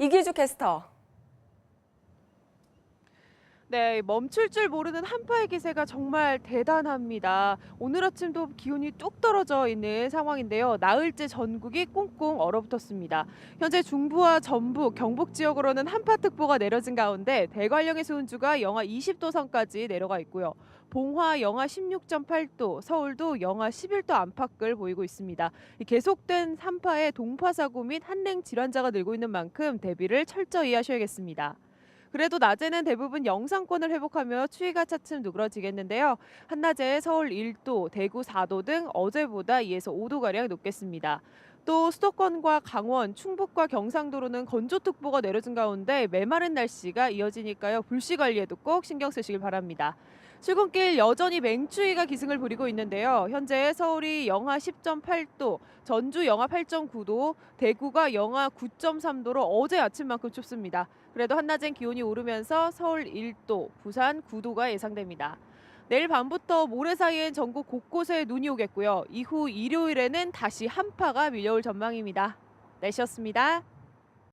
이기주 캐스터. 네, 멈출 줄 모르는 한파의 기세가 정말 대단합니다. 오늘 아침도 기온이 뚝 떨어져 있는 상황인데요. 나흘째 전국이 꽁꽁 얼어붙었습니다. 현재 중부와 전북, 경북 지역으로는 한파특보가 내려진 가운데 대관령의 수온주가 영하 20도 선까지 내려가 있고요. 봉화 영하 16.8도, 서울도 영하 11도 안팎을 보이고 있습니다. 이 계속된 한파에 동파 사고 및 한랭 질환자가 늘고 있는 만큼 대비를 철저히 하셔야겠습니다. 그래도 낮에는 대부분 영상권을 회복하며 추위가 차츰 누그러지겠는데요. 한낮에 서울 1도, 대구 4도 등 어제보다 2에서 5도가량 높겠습니다. 또 수도권과 강원, 충북과 경상도로는 건조특보가 내려진 가운데 메마른 날씨가 이어지니까요. 불씨 관리에도 꼭 신경 쓰시길 바랍니다. 출근길 여전히 맹추위가 기승을 부리고 있는데요. 현재 서울이 영하 10.8도, 전주 영하 8.9도, 대구가 영하 9.3도로 어제 아침만큼 춥습니다. 그래도 한낮엔 기온이 오르면서 서울 1도, 부산 9도가 예상됩니다. 내일 밤부터 모레 사이엔 전국 곳곳에 눈이 오겠고요. 이후 일요일에는 다시 한파가 밀려올 전망입니다. 날씨였습니다.